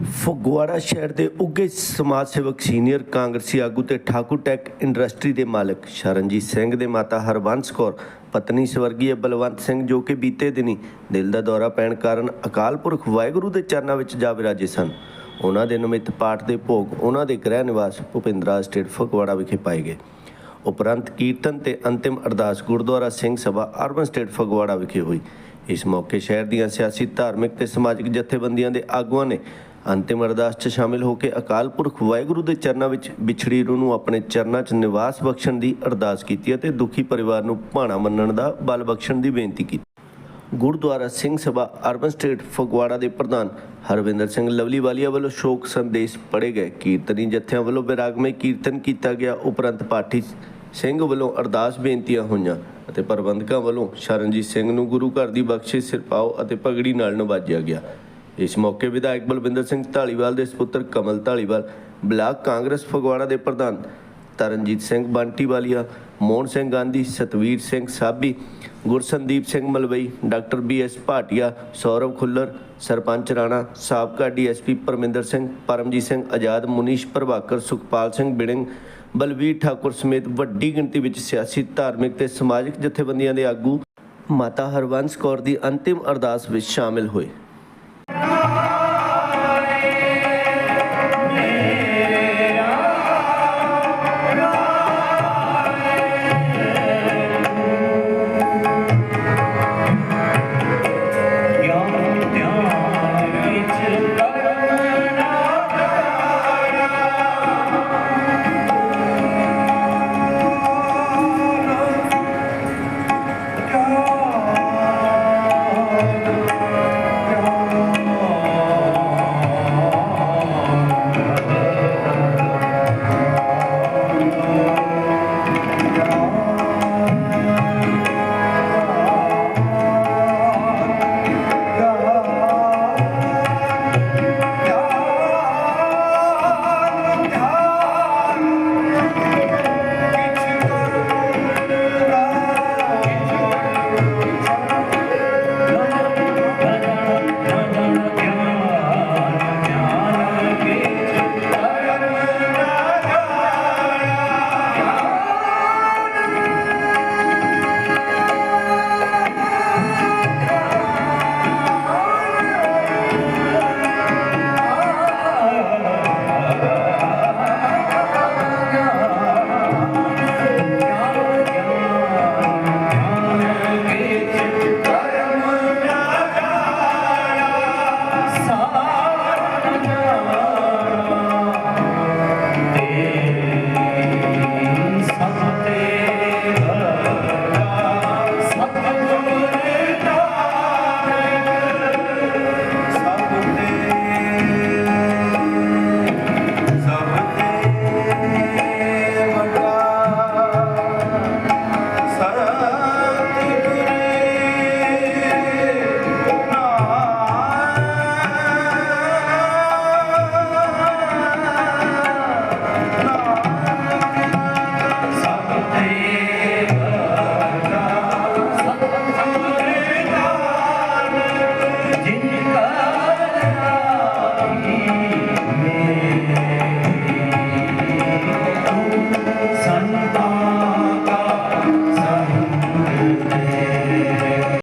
ਫਗਵਾੜਾ ਸ਼ਹਿਰ ਦੇ ਉੱਘੇ ਸਮਾਜ ਸੇਵਕ ਸੀਨੀਅਰ ਕਾਂਗਰਸੀ ਆਗੂ ਤੇ ਠਾਕੁਰ ਟੈਕ ਇੰਡਸਟਰੀ ਦੇ ਮਾਲਕ ਸ਼ਰਨਜੀਤ ਸਿੰਘ ਦੇ ਮਾਤਾ ਹਰਬੰਸ ਕੌਰ, ਪਤਨੀ ਸਵਰਗੀ ਬਲਵੰਤ ਸਿੰਘ ਜੋ ਕਿ ਬੀਤੇ ਦਿਨੀ ਦਿਲ ਦਾ ਦੌਰਾ ਪੈਣ ਕਾਰਨ ਅਕਾਲ ਪੁਰਖ ਵਾਹਿਗੁਰੂ ਦੇ ਚਰਨਾਂ ਵਿੱਚ ਜਾ ਵਿਰਾਜੇ ਸਨ। ਉਹਨਾਂ ਦੇ ਨਿਮਿਤ ਪਾਠ ਦੇ ਭੋਗ ਉਹਨਾਂ ਦੇ ਗ੍ਰਹਿ ਨਿਵਾਸ ਭੁਪਿੰਦਰਾ ਸਟੇਟ ਫਗਵਾੜਾ ਵਿਖੇ ਪਾਏ ਗਏ। ਉਪਰੰਤ ਕੀਰਤਨ ਤੇ ਅੰਤਿਮ ਅਰਦਾਸ ਗੁਰਦੁਆਰਾ ਸਿੰਘ ਸਭਾ ਅਰਬਨ ਸਟੇਟ ਫਗਵਾੜਾ ਵਿਖੇ ਹੋਈ। ਇਸ ਮੌਕੇ ਸ਼ਹਿਰ ਦੀਆਂ ਸਿਆਸੀ, ਧਾਰਮਿਕ ਤੇ ਸਮਾਜਿਕ ਜਥੇਬੰਦੀਆਂ ਦੇ ਆਗੂਆਂ ਨੇ ਅੰਤਿਮ ਅਰਦਾਸ 'ਚ ਸ਼ਾਮਿਲ ਹੋ ਕੇ ਅਕਾਲ ਪੁਰਖ ਵਾਹਿਗੁਰੂ ਦੇ ਚਰਨਾਂ ਵਿੱਚ ਵਿਛੜੀ ਰੂਹ ਨੂੰ ਆਪਣੇ ਚਰਨਾਂ 'ਚ ਨਿਵਾਸ ਬਖਸ਼ਣ ਦੀ ਅਰਦਾਸ ਕੀਤੀ ਅਤੇ ਦੁਖੀ ਪਰਿਵਾਰ ਨੂੰ ਭਾਣਾ ਮੰਨਣ ਦਾ ਬਲ ਬਖਸ਼ਣ ਦੀ ਬੇਨਤੀ ਕੀਤੀ। ਗੁਰਦੁਆਰਾ ਸਿੰਘ ਸਭਾ ਅਰਬਨ ਸਟੇਟ ਫਗਵਾੜਾ ਦੇ ਪ੍ਰਧਾਨ ਹਰਵਿੰਦਰ ਸਿੰਘ ਲਵਲੀਵਾਲੀਆ ਵੱਲੋਂ ਸ਼ੋਕ ਸੰਦੇਸ਼ ਪੜ੍ਹੇ ਗਏ। ਕੀਰਤਨੀ ਜਥਿਆਂ ਵੱਲੋਂ ਵਿਰਾਗਮਈ ਕੀਰਤਨ ਕੀਤਾ ਗਿਆ। ਉਪਰੰਤ ਪਾਠੀ ਸਿੰਘ ਵੱਲੋਂ ਅਰਦਾਸ ਬੇਨਤੀਆਂ ਹੋਈਆਂ ਅਤੇ ਪ੍ਰਬੰਧਕਾਂ ਵੱਲੋਂ ਸ਼ਰਨਜੀਤ ਸਿੰਘ ਨੂੰ ਗੁਰੂ ਘਰ ਦੀ ਬਖਸ਼ਿਸ਼ ਸਿਰਪਾਓ ਅਤੇ ਪਗੜੀ ਨਾਲ ਨਵਾਜਿਆ ਗਿਆ। ਇਸ ਮੌਕੇ ਵਿਧਾਇਕ ਬਲਵਿੰਦਰ ਸਿੰਘ ਢਾਲੀਵਾਲ ਦੇ ਸੁਪੁੱਤਰ ਕਮਲ ਢਾਲੀਵਾਲ ਬਲਾਕ ਕਾਂਗਰਸ ਫਗਵਾੜਾ ਦੇ ਪ੍ਰਧਾਨ Taranjit Singh Bunty Mohan Singh Gandhi, Satvir Singh Sabi, Gursandeep Singh Malwai, doctor B S Bhatia, Saurav Khullar, sarpanch Rana ਸਾਬਕਾ ਡੀਐਸਪੀ ਪਰਮਿੰਦਰ ਸਿੰਘ, ਪਰਮਜੀਤ ਸਿੰਘ ਆਜ਼ਾਦ, ਮੁਨੀਸ਼ ਪ੍ਰਭਾਕਰ, ਸੁਖਪਾਲ ਸਿੰਘ ਬਿੜਿੰਗ, ਬਲਵੀਰ ਠਾਕੁਰ ਸਮੇਤ ਵੱਡੀ ਗਿਣਤੀ ਵਿੱਚ ਸਿਆਸੀ, ਧਾਰਮਿਕ ਤੇ ਸਮਾਜਿਕ ਜਥੇਬੰਦੀਆਂ ਦੇ ਆਗੂ ਮਾਤਾ ਹਰਵੰਸ ਕੌਰ ਦੀ ਅੰਤਿਮ ਅਰਦਾਸ ਵਿੱਚ ਸ਼ਾਮਿਲ ਹੋਏ।